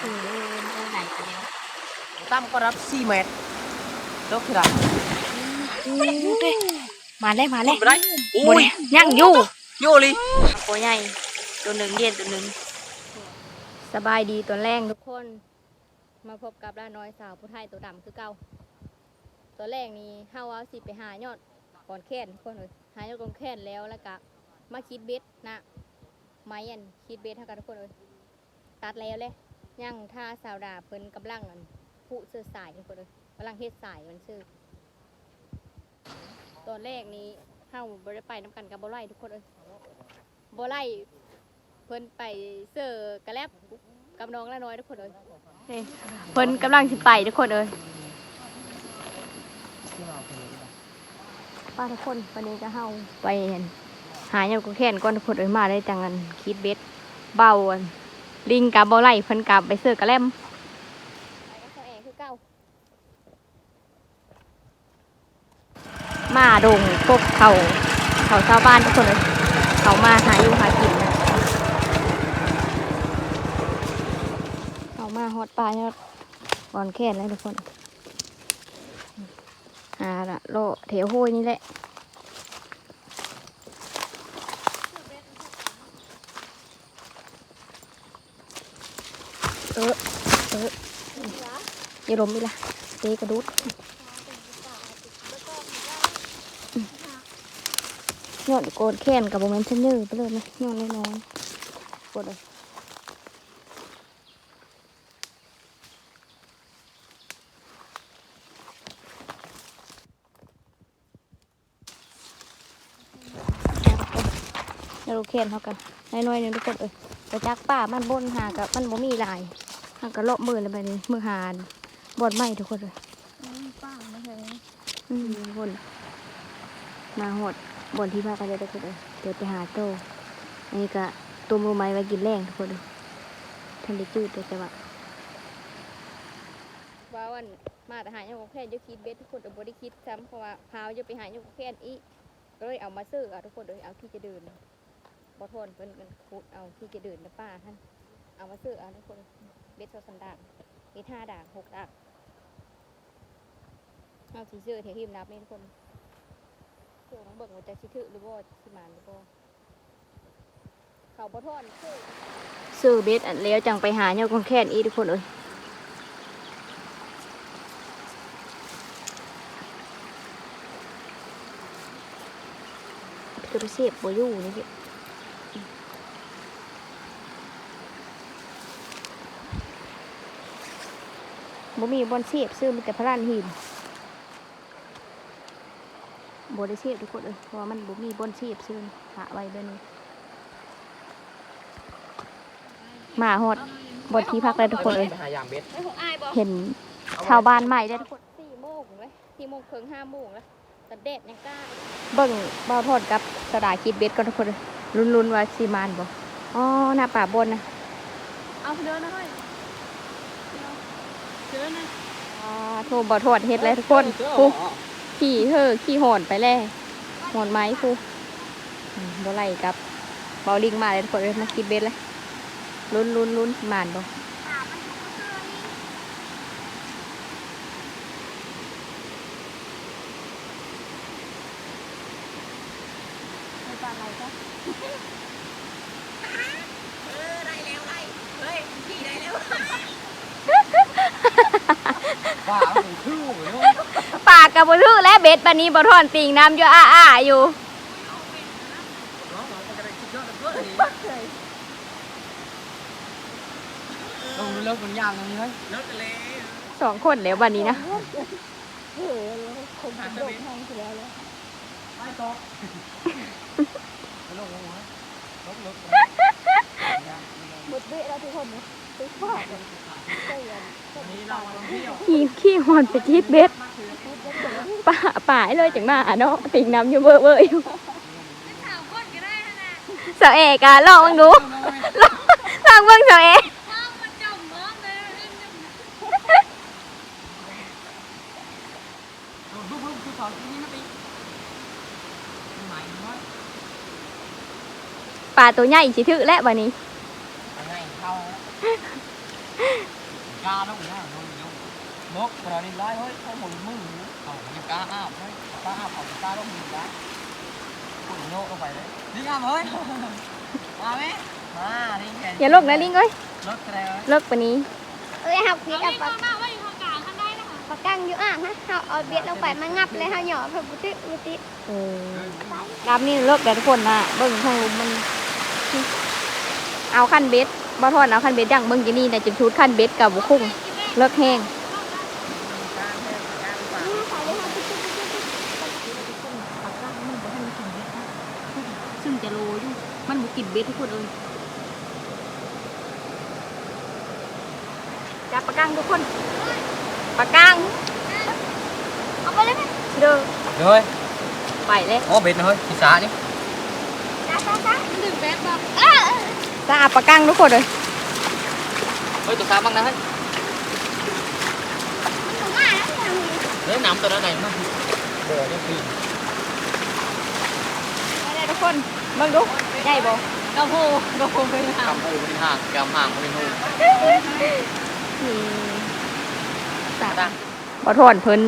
เออเออเออไหนกันแล้วตั้มก็รับ4เมตรลกเท่าไหร่มาเลยมาเลยไปได้บอุ้ยย่างอยู่โยลิตัวใหญ่ตัวหนึ่งเย็นตัวหนึ่งสบายดีตัวแรงทุกคน มาพบกับลาน้อยสาวผู้ไทยตัวดำคือเก่าตัวแรกนี้เฮาเอาสิไปหายอดก่อนแค้นทุกคนเลยหายอดก่อนแค้นแล้วแล้วก็มาคิดเบ็ดนะไม้อันคิดเบ็ดเท่ากันทุกคนเลยตัดแล้วเลย ย่างท่าสาวดาเพิ่นกำลังอันผู้เสื้อสายทุกคนเลยกำลังเฮ็ดสายมันชื่อตอนแรกนี้เฮาบ่ได้ไปน้ำกันกับบ่ไล่ทุกคนเลยบ่ไล่เพิ่นไปเสื้อกระแลบกับน้องละน้อยทุกคนเลยนี่เพิ่นกำลังสิไปทุกคนเลยป้าทุกคนวันนี้จะเฮาไปอั่นหาอย่างกูแค้นก่อนทุกคนเอ้ยมาได้จังกันคิดเบ็ดเบาอัน ลิงกับบ่ไล่เพิ่นกับไปเสื้อกระแลมไปกับเขาแอคือเก่ามาดงพวกเขาเขาชาวบ้านทุกคนเลยเขามาหาอยู่หากินนะเขามาฮอดปลาเนี่ยก่อนแค่นเลยทุกคนหาละโลเถวห้วยนี่แหละ ออเอออย่าล้มอีกละเตะกระดุดยอดโกนแค้นกับโมเมนต์เทนเนอร์ไปเลยนะยอดน้อยๆกดเลยแล้วลูกแค้นเขากันน้อยๆนึงทุกคนเอ้ยไปจักป่ามันบนหากับมันบ่มีหลาย หากับเลาะมือเลยไปนี่มือหานบอดไม้ทุกคนเลยป้าไม่เคยอืมบนมาหดบนที่พักกันเลยทุกคนเลยเดี๋ยวไปหาโตอันนี้ก็ตัวมือไม้ไว้กินแรงทุกคนเลยทันได้จืดเลยแต่ว่าว่าวันมาแต่หายงแค่จะคิดเบ็ดทุกคนแต่บริคิดซ้ำเพราะว่าพาวจะไปหายงแค่อีกก็เลยเอามาซื้อเอาทุกคนเลยเอาที่จะเดินบอทนเป็นกันขุดเอาที่จะเดินนะป้าท่านเอามาซื้อเอาทุกคน เบ็ดโซสันด่างมีห้าด่างหกด่างเอาสีเสื้อเทียหิมนับนี่ทุกคนเดี๋ยวน้องเบิ่งว่าจะสิถือหรือว่าสิมานหรือบ่เขาบ่ทอนซื้อซื้อเบ็ดอันแล้วจังไปหาเนี่ยกองแค้นอีทุกคนเอ้ยตัวเสียบบ่อยู่นี่พี่ บ่มีบอลเสียบซื้อมีแต่พลานหินบได้เชียบทุกคนเลยเพราะว่ามันบ่มีบนเชียบซึ่งหาไว้เบอนี้มาฮอดบนที่พักเลยทุกคนเลยไปหายามเบ็ดเห็นชาวบ้านใหม่ได้ทุกคนสี่โมงเลยสี่โมงครึ่งห้าโมงแล้วแต่เด็ดยังกล้าเบิ่งเบาทอดกับสดาคิดเบ็ดก่อนทุกคนเลยลุ้นๆว่าสีมานบ่อ๋อหน้าป่าบนนะเอาเดินนะเฮ้ย เดินนะอ่าโทรเบาทอดเฮ็ดเลยทุกคนฟูขี่เธอขี่หอนไปแล้วหอนไม้ฟูอืมบ่ไล่กับเบาลิงมาเลยทุกคนเลยมาคิดเบ็ดเลยลุ้นลุ้นลุ้นหมานบ่ ไปปลาอะไรก็ ว้าวมันคือเลยปากกับบ่ถือและเบ็ดบัดนี้บ่ทอนติงน้ำอยู่อ้าอ้าอยู่ลงเลิกมันยากตรงนี้ไหมเลิกเลยสองคนแล้วบัดนี้นะเออคนจะโดดห้องเสียแล้วไม่ตกลงลงลงลงลงหมดเวลแล้วทุกคนนะไปฟาดเลย ยันนี่เราเที่ยวขี่ขี่หอนไปคิดเบ็ดป่าป่าเลยจังมาเนาะติงน้ำอยู่เบ้อเบ้ออยู่สาวเอกอะลองเบิ่งดูลองเบิ่งสาวเอกป่าตัวใหญ่สิถือและบัดนี้ ยังไงเข้า กล้าลงนะลงลงนกกระดิ่งร้ายเฮ้ยเขาหมุนมือเขายังกล้าอาบเฮ้ยกล้าอาบเขากล้าลงดินได้ปุ่นโยกลงไปเลยนี่งามเฮ้ยมาไหมมานี่แกอย่าลกนะลิงเอ้ยรถอะไรเลิกปานนี้เอ้ยหักพีกับปลาปลากั้งอยู่อ่างนะเขาเอาเบ็ดลงไปมันงับเลยเขาหย่อเพื่อบุติบุติเออน้ำนี่เลิกแต่ทุกคนนะเบิ่งทางลุมมัน เอาขั้นเบ็ด บ่ทอนเอาขั้นเบ็ดอย่างเบิ่งกินนี่แต่จุดชุดขั้นเบ็ดกับบุคุ้งเลิกแห้งนี่ใส่เลยค่ะปุ๊บปุ๊บปุ๊บปุ๊บซึ่งจะโลอยู่มันบุกินเบ็ดทุกคนเอ้ยจับปลากังทุกคนปลากังเอาไปเลยไหมเด้อเฮ้ยไปเลยโอ้เบ็ดเฮ้ยพิซซ่านี่จ้าจ้าจ้าดึงแป๊บบอกเออจะอาปลากังทุกคนเลยเฮ้ยตัวซาบ้างนะเฮ้ยหนูมาแล้วอย่างนี้เฮ้ยน้ำตัวนั้นไหนมั้งเดี๋ยวจะปีนไปเลยทุกคนเบิ่งดูใหญ่บ่กระโพกระโพไปหากำปูเป็นห่างกำห่างเป็นหูนี่จ้ะบ่ทอนเพิ่น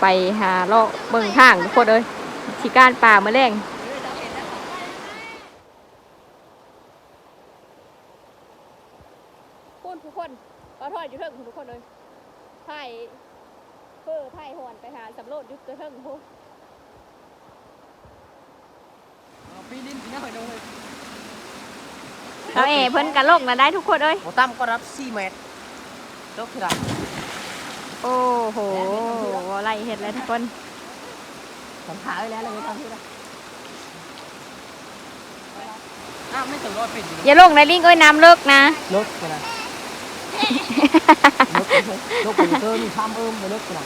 ไปหาเลาะเบิ่งทางทุกคนเอ้ยสิการป่าแมลงพูดทุกคนบ่ทอนอยู่เทิงทุกคนเลยไผ่เพื่อไผ่หอนไปหาสำรวจยุคเทิงพู ปีนินปีนี้เคยดูเลย เราเอเพิ่นกันโลกนะได้ทุกคนเอ้ยโมตั้มก็รับ4เมตรลกที่ไรโอ้โหอะไรเห็ดแล้วทุกคนผมขายไปแล้วเลยทำที่ไรอ้าวไม่ถึงร้อยปิดอยู่อย่าลงนะลิงเอ้ยน้ำเลิกนะลกกันนะลกลกไปเจอมีข้ามเอิมไปลกกันนะ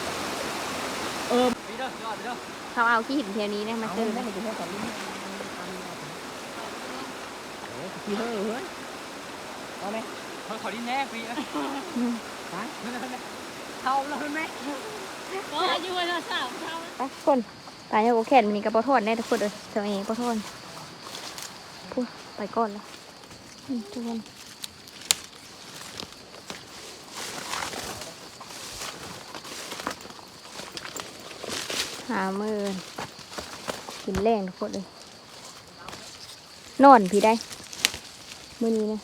เอิมปีเด้อยอดปีเด้อเขาเอาขี้หินเทียวนี้เนี่ยมาเอา ซื้อได้ไปแค่สองลิ้นปีเฮ้ยเฮ้ยเอาไหมเขาขอดิ้นแน่ปีนะอืมไปเข้าแล้วไหมไปทุกคนตายแล้วก็แขนมันนี่ก็ปอทอนแน่ทุกคนเอ้ยเจ้าเองปอทอนพูดไปก่อนแล้วอืมทุกคนหามือกินแรงทุกคนเลยนอนพี่ได้ มื่อนี้นะ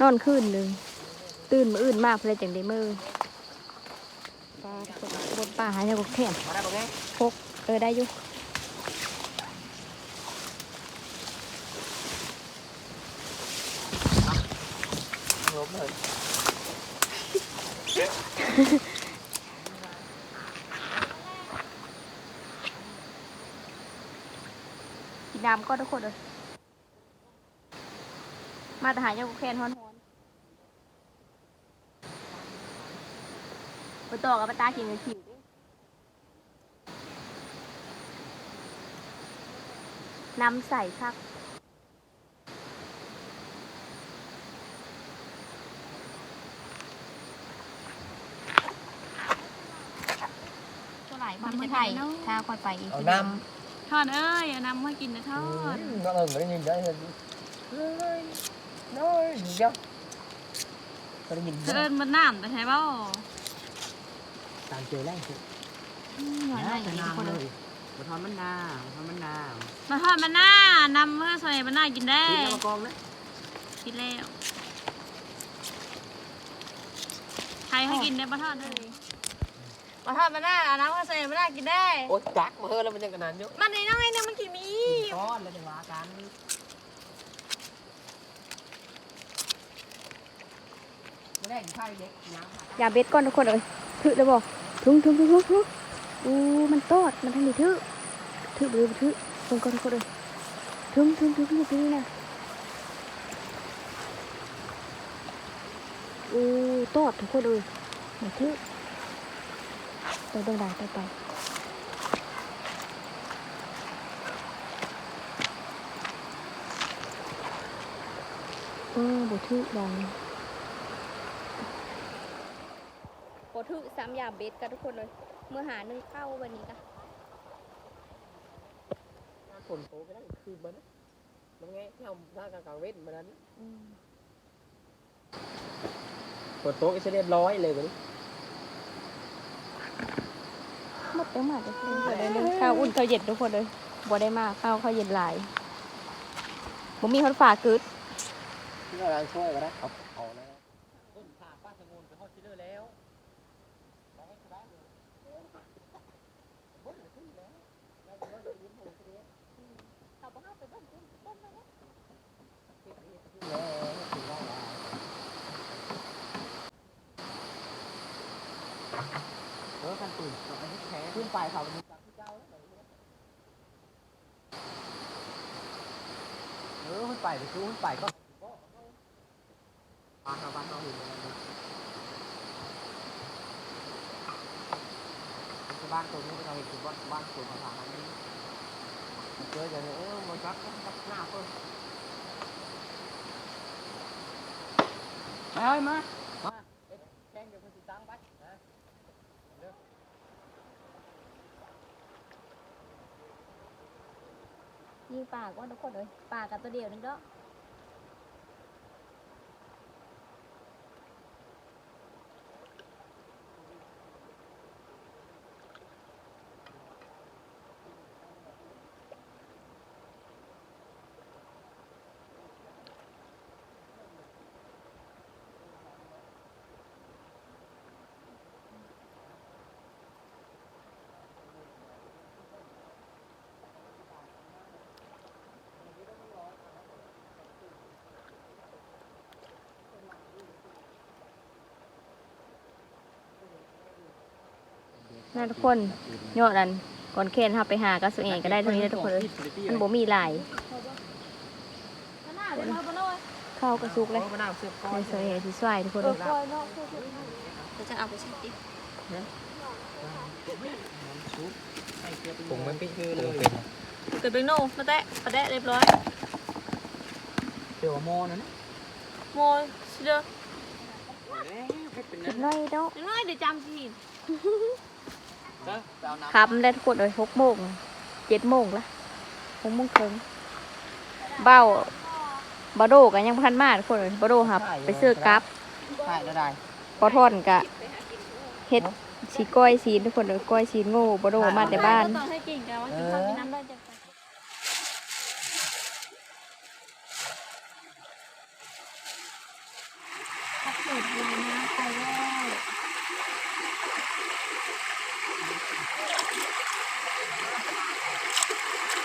นอนคืนหนึ่งตื่นมาอื่นมากเลยจังได้มือปลาทุกคนบนป่าหายแล้วก็แขนมาได้ปะไงพกเออได้อยู่ล้มเลยกินน้ำก็ทุกคนเลย มาแต่หายเจ้าก็แคนฮอนฮอนไปต่อกับปลาตากินกับขิวดิน้ำใส่คักตัวไหนมันจะไทยถ้าค่อยไปอีกเอาทีน้ทอดเอ้ยเอาน้ำมากินนะทอำด nó ngừng để nhìn đấy nói nói gì chứ tao nhìn เอิญมันน้ำแต่ใช่เปล่า tàn trời lắm หน่อยหน่อยทุกคนเลย một thon bánh na một thon bánh na มาทอดมันหน้านำเมื่อใส่มันหน้ากินได้ Thịt nó con đấy กินแล้วใครให้กินได้ปลาทอดเลยปลาทอดมันหน้าเอาน้ำมาใส่มันหน้ากินได้ ôi chát mà hơi là mình ยังกันนานอยู่มันน้อยๆเนี่ยมันกี่มีก้อนแล้วจะว่ากัน ไม่ได้ใช่เด็กน้ำอย่าเบ็ดก่อนทุกคนเลยถือเลยบอกทุ้งทุ้งทุ้งทุ้งทุ้งอู้มันตอดมันทันดีถือถือไปเลยถือลงก่อนทุกคนเลยทุ้งทุ้งทุ้งทุ้งทุ้งนะอู้ตอดทุกคนเลยมาถือไปตรงไหนไปไปเออบ่ถือดัง โปทึสามยามเบ็ดกันทุกคนเลย เมื่อหาหนึ่งเข้าวันนี้กันฝนโตไปได้คือมันมันไงที่เอาท่ากลางเว้นมานั้นฝนตกก็จะเรียบร้อยเลยวันนี้หมดแล้วมาทุกคนเลยนึงข้าวอุ่นข้าวเย็นทุกคนเลยบ่ได้มาข้าวข้าวเย็นหลายบ่มีคนฝากกึดที่เราช่วยก็ได้เอาเอาแล้วต้นผ่าป้าสงวนไปฮอดที่เลอแล้ว เออกันตุ่นอันนี้แพ้ขึ้นไปเขาเป็นจากที่เจ้าเออขึ้นไปไปซื้อขึ้นไปก็บ้านเราบ้านเราอยู่ในนั้นคือบ้านตัวนี้เราเห็นคือบ้านบ้านตัวภาษาอันนี้เจออย่างเออมันรักรักหน้าเพิ่ม มาเอ้ยมา มาแข่งเดี๋ยวคุณสิตั้งไปนะยิงปากว่าทุกคนเลยปากกับตัวเดียวนึงเด้อ นั่นทุกคนยอดอันก่อนเคนเราไปหาก็สุเองก็ได้เท่านี้นะทุกคนเลยมันบ่มีหลายข้าวกระซุกเลยมะนาวเสียบก้อในนโซเอที่สวยทุกคนเลยจะเอาไปใช้ติ๊กผมมันเป็นคือเลยเกิดเป็นโน่มาแตะมาแตะเรียบร้อยเดี๋ยวมอนะนะโมยเด้อน้อยเนาะน้อยเดี๋ยวจำสิ ครับได้ทุกคนเลยหกโมงเจ็ดโมงละหกโมงครึ่งเบ้าบาโดกันยังพันมาทุกคนเลยบาโดครับ ไปซื้อกับใช่ได้ได้พอทอนกะเฮ็ดสีก้อยสีทุกคนเลยก้อยสีโง่บาโดมาแต่บ้านต้องให้กิ่งกันว่ากินข้าวกินน้ำได้จะไปคือ Thank you.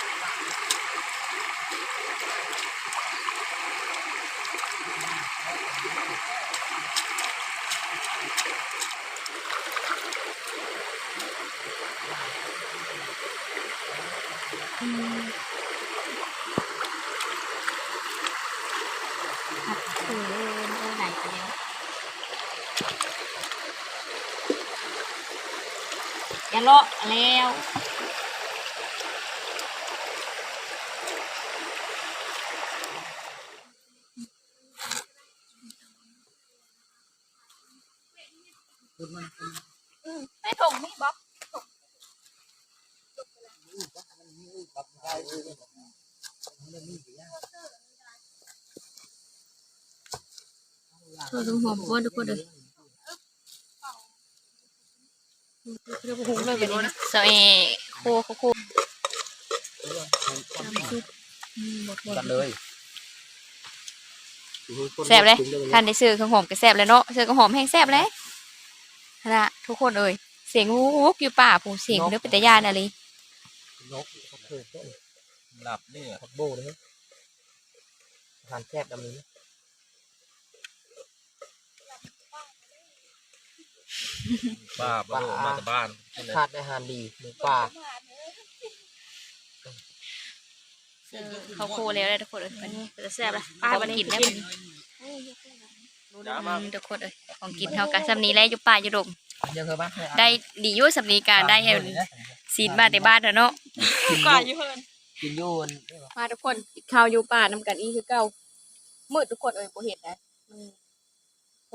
อย่าเลาะแล้วไม่ถุงนี่บ๊อบโทษหอมก้อนทุกคนเลย หุงเลยแบบนี้เสาเอโคโคโคกันเลยแซ่บเลยท่านได้ซื้อเครื่องหอมก็แซ่บเลยเนาะซื้อเครื่องหอมแห้งแซ่บเลยนะทุกคนเอ่ยเสียงวูบอยู่ป่าผู้เสียงเนื้อเป็นตะยานอะไรนกเถิดหลับนี่พักโบเลยทานแคบดำนี้ บ้าบ้ามาจากบ้านขาดอาหารดีหมูป่าเขาโคแล้วเลยทุกคนเอ้ยวันนี้จะแซ่บละป้าวันนี้กินได้วันนี้จ้ามาอืมทุกคนเอ้ยของกินเท่ากันสำนี้แล้วอยู่ป่าอยู่ดงยังเคยบ้างได้ดีอยู่สำนีการได้เห็นศีลมาแต่บ้านแล้วเนาะก่อนอยู่เพิ่นกินยูนมาทุกคนกินข้าวอยู่ป่านำกันอีคือเก่ามืดทุกคนเอ้ยบ่เห็นนะมันโท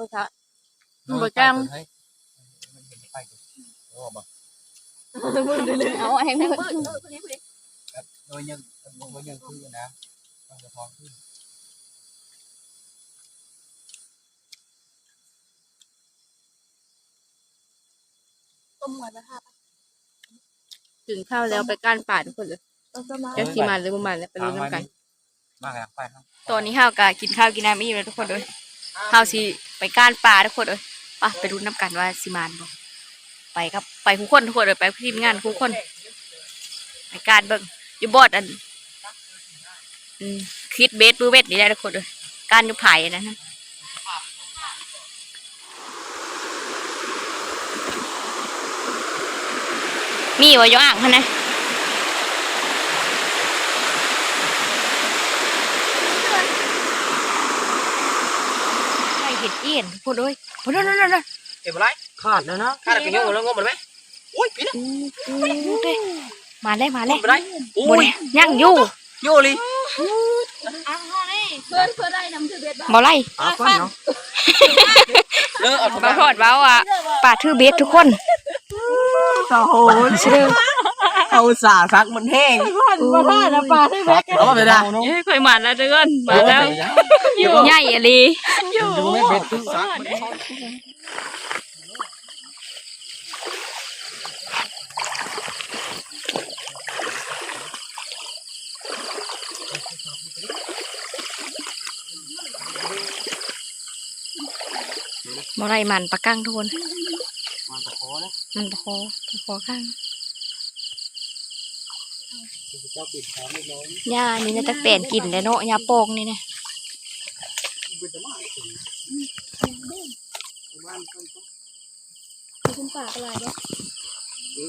เอาแหงมืดแบบโดยยังโดยยังคือนะมันจะพอขึ้นมหวานถึงข้าวแล้วไปก้านป่าทุกคนเลยจะสีมันหรือบุมันแล้วไปรู้น้ำกัน มากแล้วไปครับตอนนี้ข้าวกากินข้าวกินน้ำไม่อิ่มเลยทุกคนเลยข้าวสีไปก้านป่าทุกคนเลยไปไปรู้น้ำกันว่าสีมันบอก ไปครับไปทุกคนทุกคนเลยไปทีมงานทุกคนไปการเบิ่งอยู่บอดอันคิดเบสบูเบสนี่ได้ทุกคนเลยการอยู่ไผ่นั่นนะมีวะยอ่างคะนะไม่เห็นเอียนพูดเลยพูดนั่นนั่นนั่นเก็บอะไร ขาดแล้วนะขาดไปโยงแล้วงมมันไหมอุ้ยพี่นะมาเลยมาเลยไปได้บอุ้ยนยังอยู่โยลิบ่ไล่เอาฟันเนาะเลิกเอามาพอดเว้าอะป่าทื่อเบสทุกคนโอ้โหเชื่อเอาสาซักมันแห้งมาทอดนะปลาที่แบกเอาไปได้เฮ้ยเคยมาแล้วเดือนมาแล้วใหญ่อะลีอยู่ไม่เป็นตึ้งซัก บ่ไล่มันปลากั้งทุกคนมาตะขอนะมันปลาคอปลาคอข้างเจ้าปิดแขนไม่ร้อนหญ้านี่นะตักแตนกินแล้วเนาะหญ้าโปองนี่นะเป็นจะมาถึงบ้านต้นคุณป่าอะไรเนี่ยเออ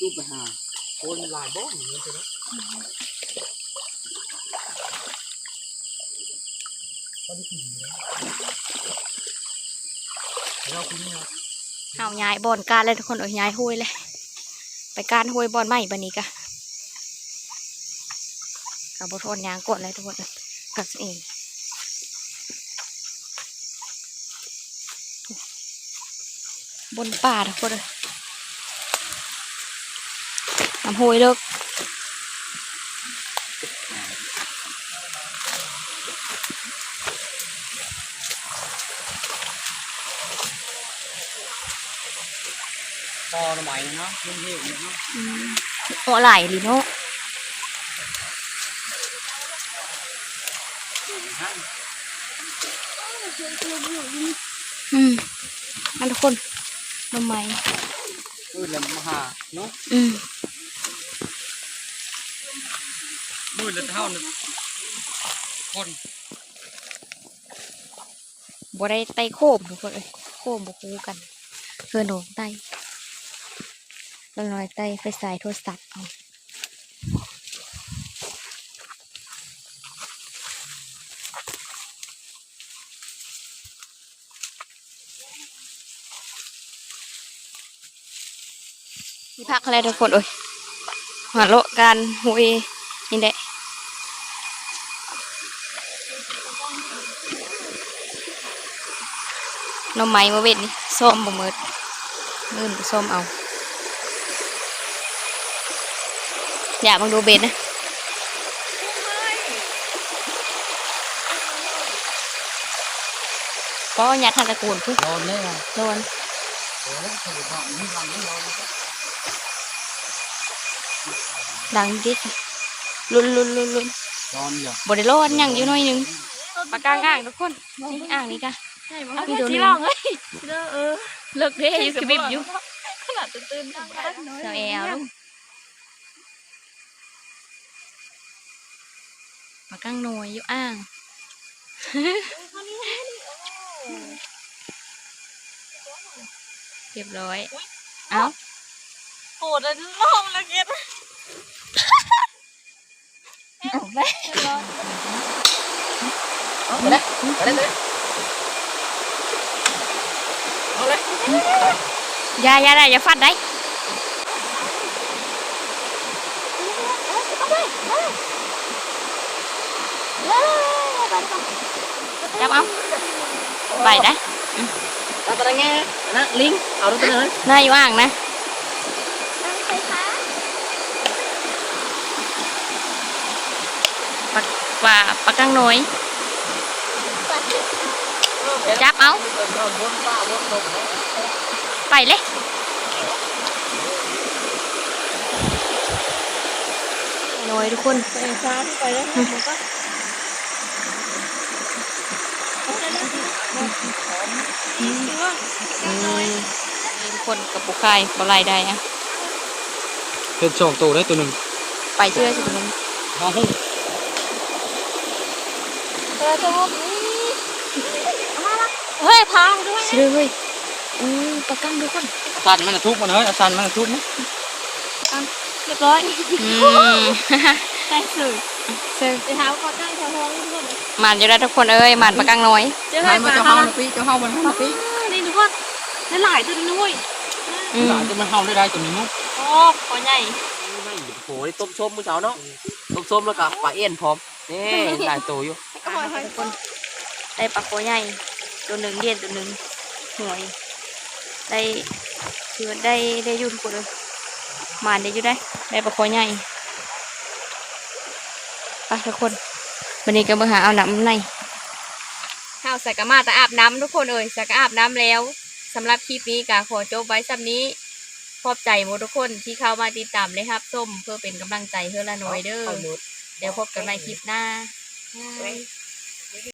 รูปไปหาคนหลายบ้องอย่างเงี้ยใช่ไหม เอาย้ายบอนการเลยทุกคนเอาย้ายห้วยเลย ไปการห้วยบอนใหม่บันนี้กะกับบทนยางกดเลยทุกคนกับเองบนป่าทุกคนเลยน้ำห้วยเลิก อทำไมเนาะเยี่ยมๆเนาะอืมหัวไหลลิโนอืมอันทุกคนทำไมมืดแล้วมาหาเนาะอืมมืดแล้วเท่านึงคนบ่ได้ไต่โคมทุกคนเอ้ยโคมบ่คู่กันเพื่อนโดนไต่ แล้วน้อยไต่ไฟสายโทรศัพท์เอามีพักอะไรทุกคนเอ้ยหัวโลกการหุยนี่แหละน้ำไม้มาเวทนี่ส้มบ่มืดมือนส้มเอา อ ยากมาดูเบ็ดนะก็ยัดทันตะกูลพึ่งโดนเลยอะโดนโอ้ยถูกต้องนี่วันนี้เราดังดิลุนลุนลุนลุนโดนอยู่บไดโลดยังอยู่หน่อยหนึงปากกางอ่างทุกคนนี่อ่างนี้กะใช่มั้งพี่ลองเอ้ยเออเลิกเด้อยู่กระบิบอยู่ขนาดตื่นๆเจ้าแอล ลูกปากกางหน่วยอยู่อ่างเรียบร้อย เอ้าโหดแล้วลองแล้วเก็ตเอาไปเลยไปเลยเลยเอาเลยอย่าอย่าได้อย่าฟัดได้ จับเอาไปได้ตาตะแง่นะลิงเอาดูตัวเลยน่าอยู่อ่างนะปักปลาปลากังน้อยจับเอาไปเลยน้อยทุกคนไปแล้วก็ คนกับปูไข่ปลาไหลได้อะเห็ดสองตัวได้ตัวหนึ่งไปเชื่อสิทุกคนมาหุ้มเออตัวนี้เฮ้ยพาด้วยเชื่อเฮ้ยอืมปลากั้งทุกคนสันมันจะทุบมันเฮ้ยอาสันมันจะทุบมั้ยเรียบร้อยอืมได้สื่อ เชื่อไปหาข้าวกั้งชาวท้องทุกคนมันอยู่แล้วทุกคนเอ้ยมันปลากั้งน้อยเจ้าใครให้มันปลาจะเขาเฮานะพี่จะเฮามันเฮานะพี่นี่ทุกคนได้หลายตัวด้วยอืมหลานจะมาเฮาได้ได้ตัวนี้มั้งอ๋อขอใหญ่โอ้ยต้มส้มมื้อเช้าเนาะต้มส้มแล้วก็ปลาเอ็นพร้อมนี่หลายตัวอยู่ทุกคนได้ปลาโคใหญ่ตัวหนึ่งเดียนตัวหนึ่งหวยได้คือได้ได้อยุ่ทุกคนเลยมันได้อยู่ได้ได้ปลาโคใหญ่ ไปทุกคนวันนี้ก็มาหาเอาน้ำในข้าวใส่กระมาแต่อาบน้ำทุกคนเอ่ยใส่กระอาบน้ำแล้วสำหรับคลิปนี้ก็ขอจบไว้สำนี้ขอบใจหมดทุกคนที่เข้ามาติดตามเลยครับส้มเพื่อเป็นกำลังใจเพื่อละหน่อยเด้อเดี๋ยวพบกันใหม่คลิปหน้าบ๊ายบาย